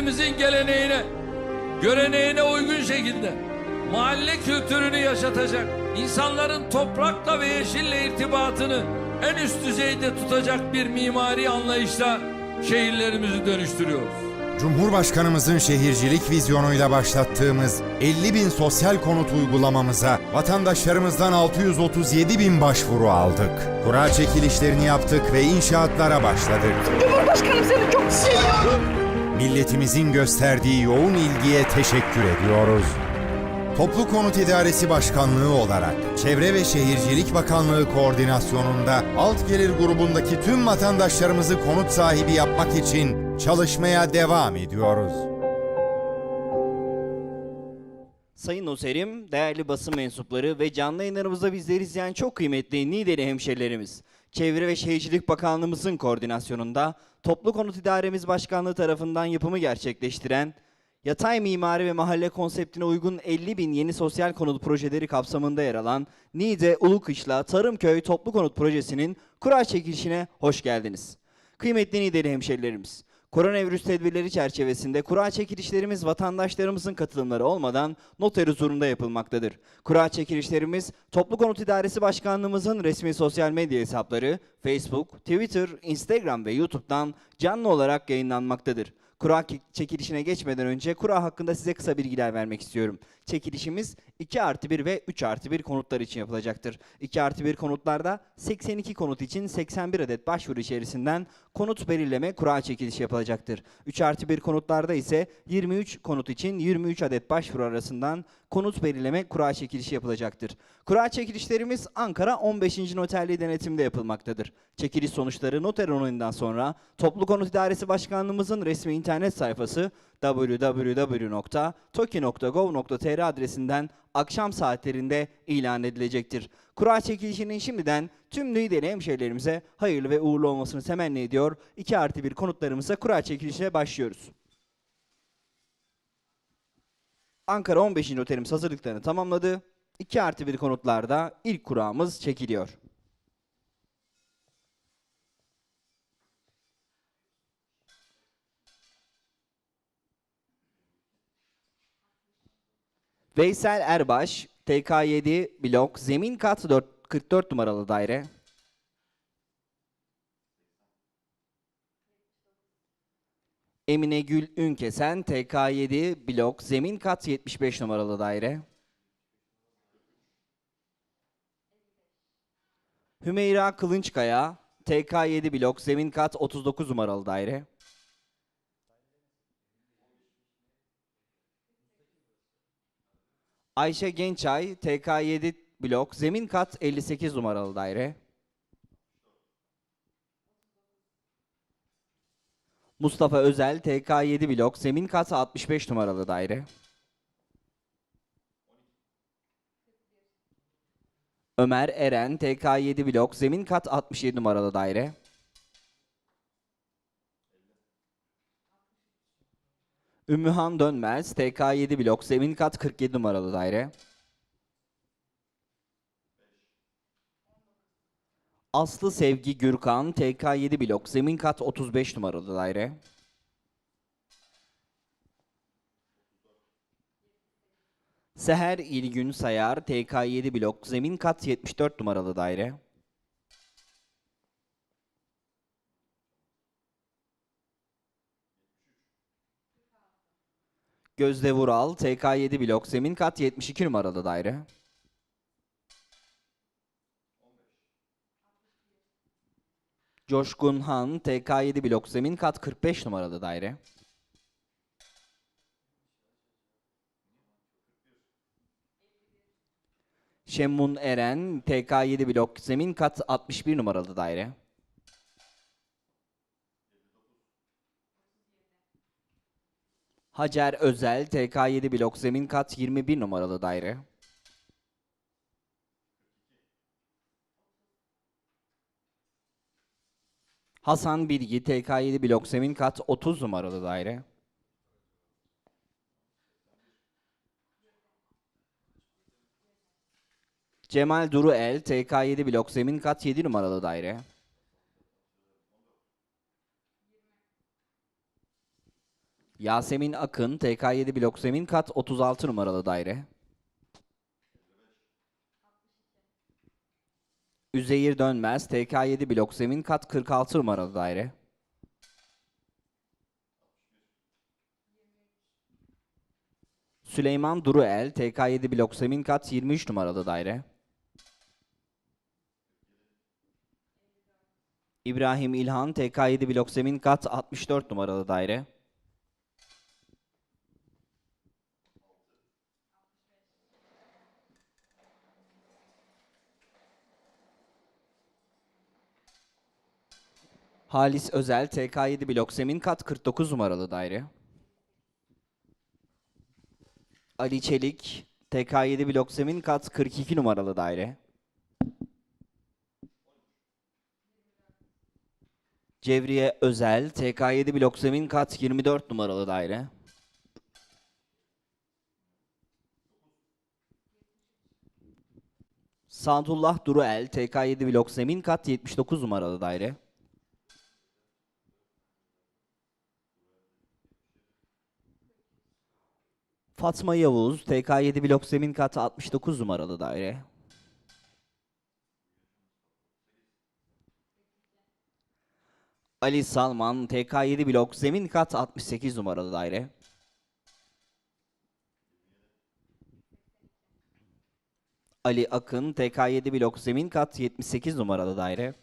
milletimizin geleneğine, göreneğine uygun şekilde mahalle kültürünü yaşatacak, insanların toprakla ve yeşille irtibatını en üst düzeyde tutacak bir mimari anlayışla şehirlerimizi dönüştürüyoruz. Cumhurbaşkanımızın şehircilik vizyonuyla başlattığımız 50 bin sosyal konut uygulamamıza vatandaşlarımızdan 637 bin başvuru aldık. Kura çekilişlerini yaptık ve inşaatlara başladık. Cumhurbaşkanım seni çok seviyorum. Milletimizin gösterdiği yoğun ilgiye teşekkür ediyoruz. Toplu Konut İdaresi Başkanlığı olarak Çevre ve Şehircilik Bakanlığı koordinasyonunda alt gelir grubundaki tüm vatandaşlarımızı konut sahibi yapmak için çalışmaya devam ediyoruz. Sayın Noserim, değerli basın mensupları ve canlı yayınlarımızda bizleri izleyen çok kıymetli Niğdeli hemşerilerimiz. Çevre ve Şehircilik Bakanlığımızın koordinasyonunda Toplu Konut İdaremiz Başkanlığı tarafından yapımı gerçekleştiren Yatay mimari ve mahalle konseptine uygun 50 bin yeni sosyal konut projeleri kapsamında yer alan Niğde Ulukışla Tarımköy Toplu Konut Projesi'nin kura çekilişine hoş geldiniz. Kıymetli Niğdeli hemşerilerimiz, koronavirüs tedbirleri çerçevesinde kura çekilişlerimiz vatandaşlarımızın katılımları olmadan noter huzurunda yapılmaktadır. Kura çekilişlerimiz Toplu Konut İdaresi Başkanlığımızın resmi sosyal medya hesapları Facebook, Twitter, Instagram ve YouTube'dan canlı olarak yayınlanmaktadır. Kura çekilişine geçmeden önce kura hakkında size kısa bilgiler vermek istiyorum. Çekilişimiz 2 artı 1 ve 3 artı 1 konutlar için yapılacaktır. 2 artı 1 konutlarda 82 konut için 81 adet başvuru içerisinden konut belirleme kura çekilişi yapılacaktır. 3 artı 1 konutlarda ise 23 konut için 23 adet başvuru arasından konut belirleme kura çekilişi yapılacaktır. Kura çekilişlerimiz Ankara 15. Noterliği denetimde yapılmaktadır. Çekiliş sonuçları noter onayından sonra Toplu Konut İdaresi Başkanlığımızın resmi internet sayfası www.toki.gov.tr adresinden akşam saatlerinde ilan edilecektir. Kura çekilişinin şimdiden tüm Niğdeli hemşehrilerimize hayırlı ve uğurlu olmasını temenni ediyor. 2 artı 1 konutlarımıza kura çekilişine başlıyoruz. Ankara 15. Noterimiz hazırlıklarını tamamladı. 2 artı 1 konutlarda ilk kuramız çekiliyor. Veysel Erbaş, TK7 blok, zemin kat 4, 44 numaralı daire. Emine Gül Ünkesen, TK7 blok, zemin kat 75 numaralı daire. Hümeyra Kılınçkaya, TK7 blok, zemin kat 39 numaralı daire. Ayşe Gençay, TK7 blok, zemin kat 58 numaralı daire. Mustafa Özel, TK7 blok, zemin kat 65 numaralı daire. Ömer Eren, TK7 blok, zemin kat 67 numaralı daire. Ümmühan Dönmez, TK7 blok, zemin kat 47 numaralı daire. Aslı Sevgi Gürkan, TK7 blok, zemin kat 35 numaralı daire. Seher İlgün Sayar, TK7 blok, zemin kat 74 numaralı daire. Gözde Vural, TK7 blok, zemin kat 72 numaralı daire. Coşkun Han, TK7 blok, zemin kat 45 numaralı daire. Şemmun Eren, TK7 blok, zemin kat 61 numaralı daire. Hacer Özel, TK7 blok, zemin kat 21 numaralı daire. Hasan Bilgi, TK7 blok, zemin kat 30 numaralı daire. Cemal Duruel, TK7 blok, zemin kat 7 numaralı daire. Yasemin Akın, TK7 blok, zemin kat 36 numaralı daire. Üzeyir Dönmez, TK7 blok, zemin kat 46 numaralı daire. Süleyman Duruel, TK7 blok, zemin kat 23 numaralı daire. İbrahim İlhan, TK7 blok, zemin kat 64 numaralı daire. Halis Özel, TK7 blok, zemin kat 49 numaralı daire. Ali Çelik, TK7 blok, zemin kat 42 numaralı daire. Cevriye Özel, TK7 blok, zemin kat 24 numaralı daire. Sadullah Duruel, TK7 blok, zemin kat 79 numaralı daire. Fatma Yavuz, TK7 blok zemin katı 69 numaralı daire. Ali Salman, TK7 blok zemin kat 68 numaralı daire. Ali Akın, TK7 blok zemin kat 78 numaralı daire.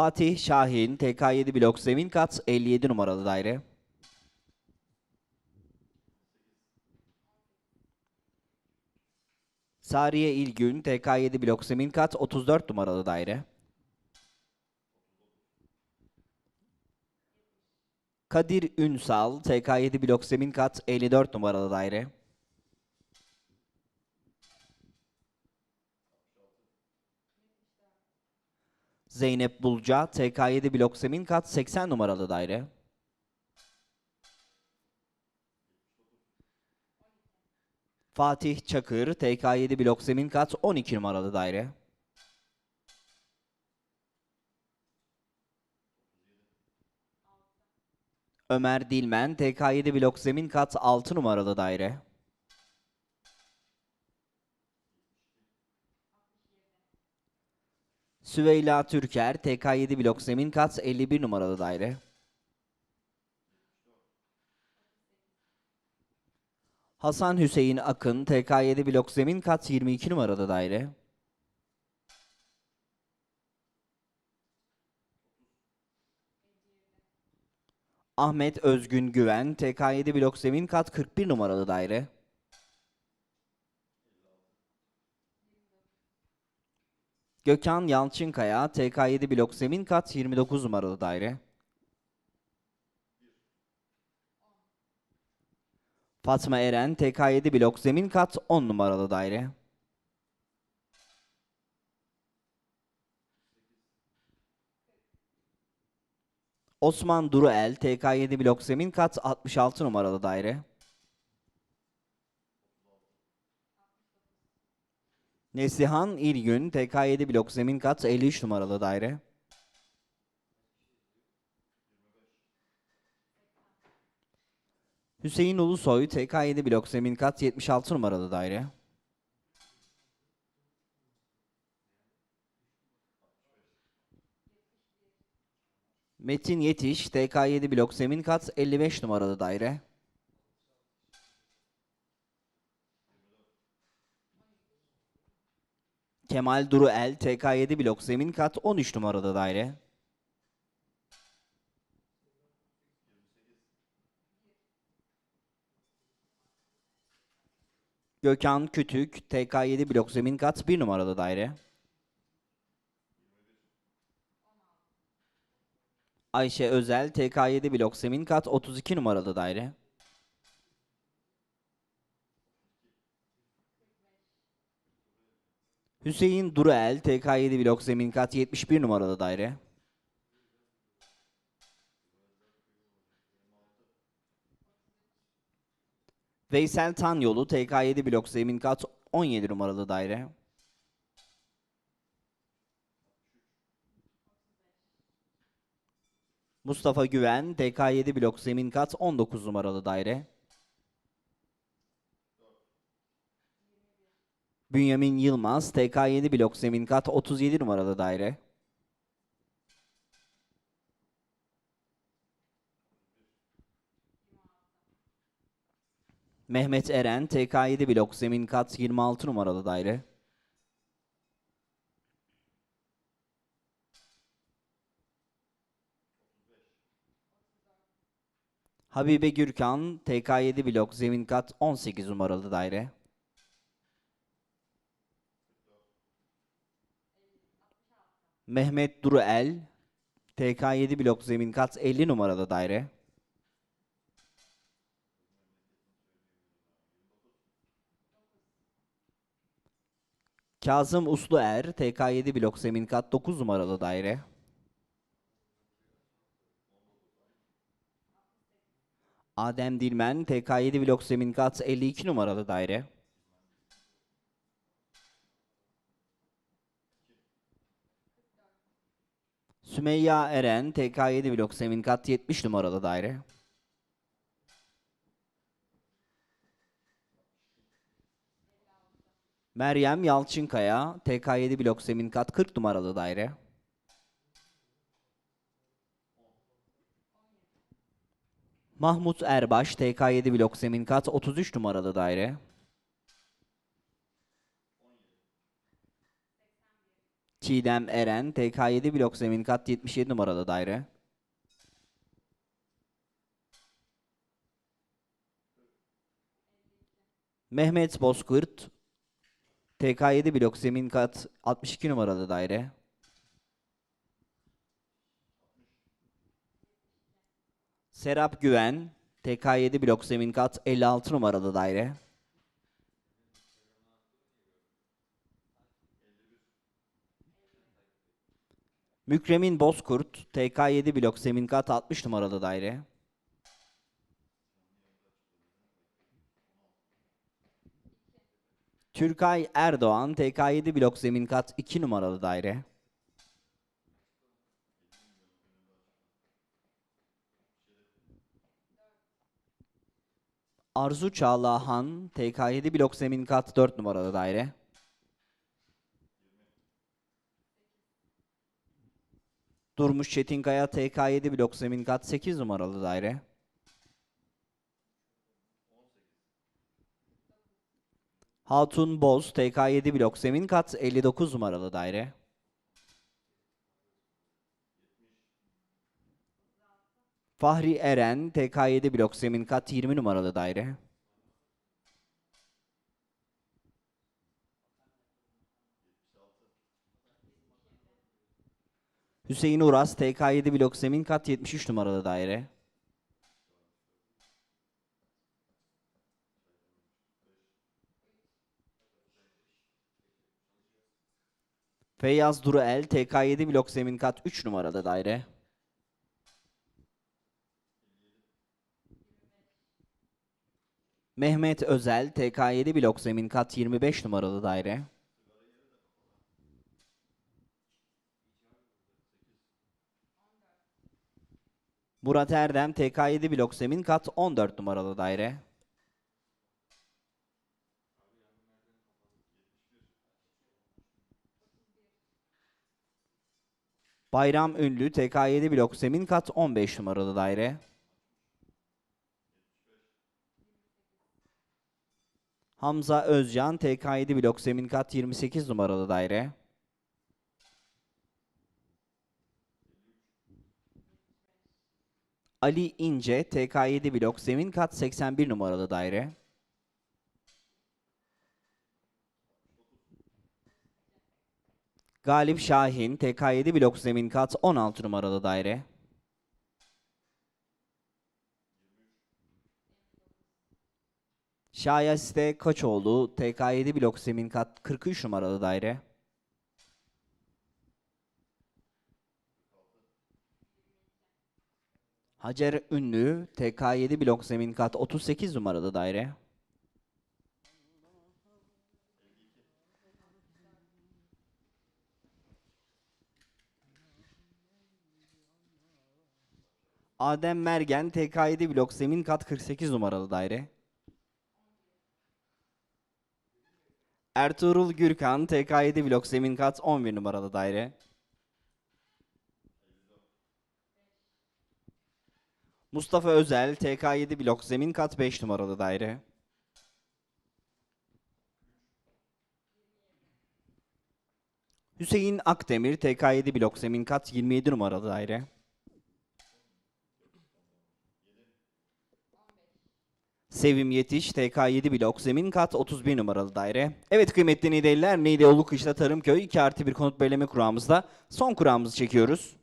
Fatih Şahin, TK7 blok zemin kat 57 numaralı daire. Sariye İlgün, TK7 blok zemin kat 34 numaralı daire. Kadir Ünsal, TK7 blok zemin kat 54 numaralı daire. Zeynep Bulca, TK7 blok zemin kat 80 numaralı daire. Fatih Çakır, TK7 blok zemin kat 12 numaralı daire. Ömer Dilmen, TK7 blok zemin kat 6 numaralı daire. Süveyla Türker, TK7 blok zemin kat 51 numaralı daire. Hasan Hüseyin Akın, TK7 blok zemin kat 22 numaralı daire. Ahmet Özgün Güven, TK7 blok zemin kat 41 numaralı daire. Gökhan Yalçınkaya, TK7 blok zemin kat 29 numaralı daire. Fatma Eren, TK7 blok zemin kat 10 numaralı daire. Osman Duruel, TK7 blok zemin kat 66 numaralı daire. Neslihan İlgün, TK7 blok zemin kat 53 numaralı daire. Hüseyin Ulusoy, TK7 blok zemin kat 76 numaralı daire. Metin Yetiş, TK7 blok zemin kat 55 numaralı daire. Kemal Duruel, TK7 blok zemin kat 13 numaralı daire. Gökhan Kütük, TK7 blok zemin kat 1 numaralı daire. Ayşe Özel, TK7 blok zemin kat 32 numaralı daire. Hüseyin Duruel, TK7 blok zemin kat 71 numaralı daire. Veysel Tanyolu, TK7 blok zemin kat 17 numaralı daire. Mustafa Güven, TK7 blok zemin kat 19 numaralı daire. Bünyamin Yılmaz, TK7 blok zemin kat 37 numaralı daire. Mehmet Eren, TK7 blok zemin kat 26 numaralı daire. Habibe Gürkan, TK7 blok zemin kat 18 numaralı daire. Mehmet Duruel, TK7 blok zemin kat 50 numaralı daire. Kazım Usluer, TK7 blok zemin kat 9 numaralı daire. Adem Dilmen, TK7 blok zemin kat 52 numaralı daire. Sümeyya Eren, TK7 blok zemin kat 70 numaralı daire. Meryem Yalçınkaya, TK7 blok zemin kat 40 numaralı daire. Mahmut Erbaş, TK7 blok zemin kat 33 numaralı daire. Çiğdem Eren, TK7 blok zemin kat 77 numaralı daire. Mehmet Bozkurt, TK7 blok zemin kat 62 numaralı daire. Serap Güven, TK7 blok zemin kat 56 numaralı daire. Mükremin Bozkurt, TK7 blok zemin kat 60 numaralı daire. Türkay Erdoğan, TK7 blok zemin kat 2 numaralı daire. Arzu Çağlahan, TK7 blok zemin kat 4 numaralı daire. Durmuş Çetinkaya, TK7 blok zemin kat 8 numaralı daire. Hatun Boz, TK7 blok zemin kat 59 numaralı daire. Fahri Eren, TK7 blok zemin kat 20 numaralı daire. Hüseyin Uras, TK7 blok zemin kat 73 numaralı daire. Feyyaz Duruel, TK7 blok zemin kat 3 numaralı daire. Mehmet Özel, TK7 blok zemin kat 25 numaralı daire. Murat Erdem, TK7 blok zemin kat 14 numaralı daire. Bayram Ünlü, TK7 blok zemin kat 15 numaralı daire. Hamza Özcan, TK7 blok zemin kat 28 numaralı daire. Ali İnce, TK7 blok zemin kat 81 numaralı daire. Galip Şahin, TK7 blok zemin kat 16 numaralı daire. Şayeste Kaçoğlu, TK7 blok zemin kat 43 numaralı daire. Hacer Ünlü, TK7 blok zemin kat 38 numaralı daire. Adem Mergen, TK7 blok zemin kat 48 numaralı daire. Ertuğrul Gürkan, TK7 blok zemin kat 11 numaralı daire. Mustafa Özel, TK7 blok zemin kat 5 numaralı daire. Hüseyin Akdemir, TK7 blok zemin kat 27 numaralı daire. Sevim Yetiş, TK7 blok, zemin kat 31 numaralı daire. Evet kıymetli Nideliler, Niğdeoğlu Kışla Tarımköy 2 artı 1 konut belirleme kurağımızda son kurağımızı çekiyoruz.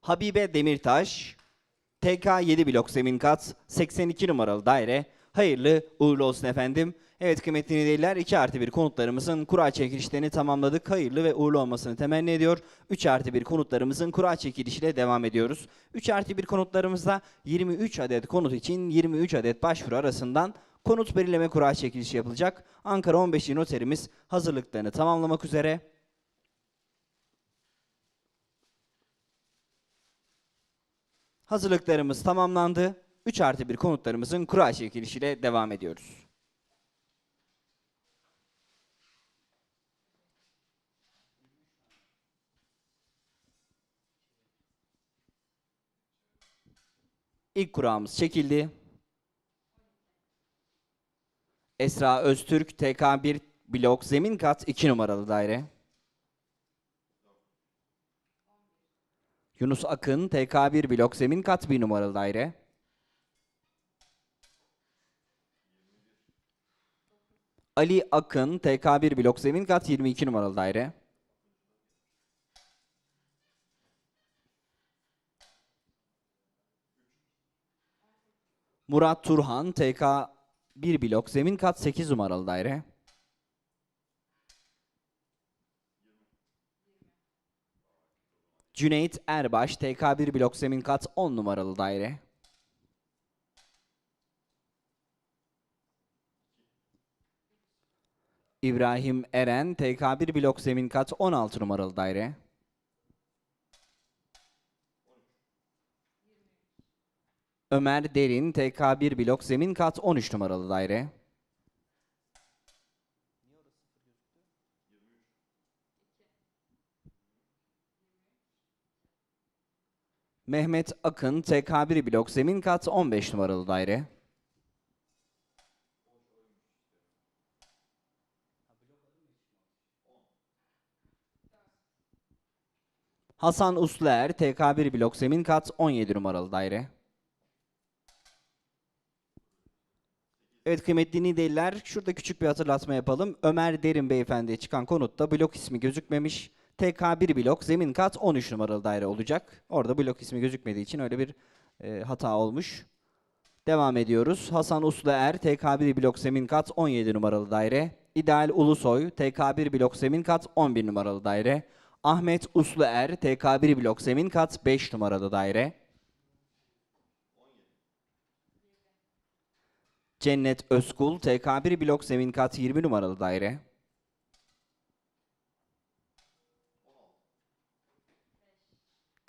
Habibe Demirtaş, TK7 blok, zemin kat 82 numaralı daire. Hayırlı uğurlu olsun efendim. Evet kıymetli Nideliler 2 artı 1 konutlarımızın kura çekilişlerini tamamladık. Hayırlı ve uğurlu olmasını temenni ediyor. 3 artı 1 konutlarımızın kura çekilişiyle devam ediyoruz. 3 artı 1 konutlarımızda 23 adet konut için 23 adet başvuru arasından konut belirleme kura çekilişi yapılacak. Ankara 15. noterimiz hazırlıklarını tamamlamak üzere. Hazırlıklarımız tamamlandı. 3 artı 1 konutlarımızın kura çekilişiyle devam ediyoruz. İlk kurağımız çekildi. Esra Öztürk TK1 blok zemin kat 2 numaralı daire. Yunus Akın TK1 blok zemin kat 1 numaralı daire. Ali Akın TK1 blok zemin kat 22 numaralı daire. Murat Turhan TK 1 blok zemin kat 8 numaralı daire. Cüneyt Erbaş TK1 blok zemin kat 10 numaralı daire. İbrahim Eren TK1 blok zemin kat 16 numaralı daire. Ömer Derin TK1 blok zemin kat 13 numaralı daire. Mehmet Akın TK1 blok zemin kat 15 numaralı daire. Hasan Usluer TK1 blok zemin kat 17 numaralı daire. Evet kıymetli Nideliler şurada küçük bir hatırlatma yapalım. Ömer Derin beyefendiye çıkan konutta blok ismi gözükmemiş. TK1 blok zemin kat 13 numaralı daire olacak. Orada blok ismi gözükmediği için öyle bir e, hata olmuş. Devam ediyoruz. Hasan Usluer TK1 blok zemin kat 17 numaralı daire. İdeal Ulusoy TK1 blok zemin kat 11 numaralı daire. Ahmet Usluer TK1 blok zemin kat 5 numaralı daire. Cennet Özkul TK1 blok zemin kat 20 numaralı daire.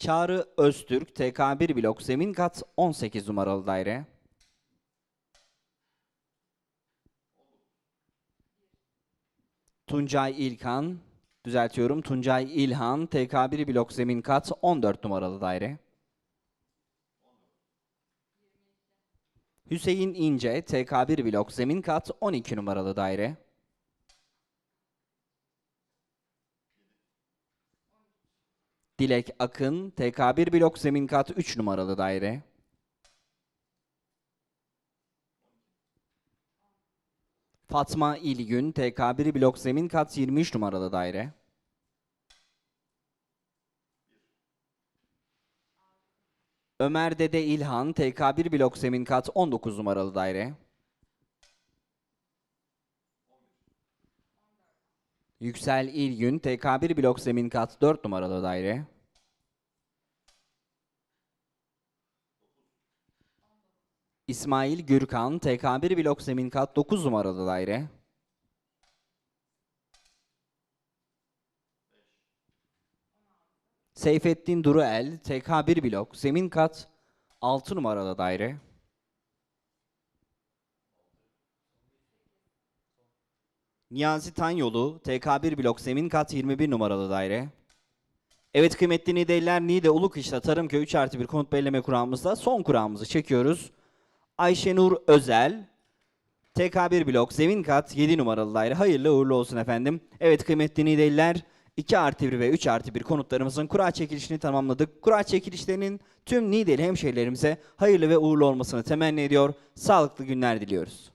Çağrı Öztürk TK1 blok zemin kat 18 numaralı daire. Tuncay İlkan düzeltiyorum Tuncay İlhan TK1 blok zemin kat 14 numaralı daire. Hüseyin İnce TK1 blok zemin kat 12 numaralı daire. Dilek Akın TK1 blok zemin kat 3 numaralı daire. Fatma İlgün TK1 blok zemin kat 23 numaralı daire. Ömer Dede İlhan TK1 blok zemin kat 19 numaralı daire. Yüksel İlgün TK1 blok zemin kat 4 numaralı daire. İsmail Gürkan TK1 blok zemin kat 9 numaralı daire. Seyfettin Duruel TK1 blok zemin kat 6 numaralı daire. Niyazi Tanyolu TK1 blok zemin kat 21 numaralı daire. Evet kıymetli Nideliler Niğde Ulukışla Tarımköy 3 artı 1 konut belleme kurağımızda son kurağımızı çekiyoruz. Ayşenur Özel TK1 blok zemin kat 7 numaralı daire. Hayırlı uğurlu olsun efendim. Evet kıymetli Nideliler 2 artı 1 ve 3 artı 1 konutlarımızın kura çekilişini tamamladık. Kura çekilişlerinin tüm Niğdeli hemşehrilerimize hayırlı ve uğurlu olmasını temenni ediyor. Sağlıklı günler diliyoruz.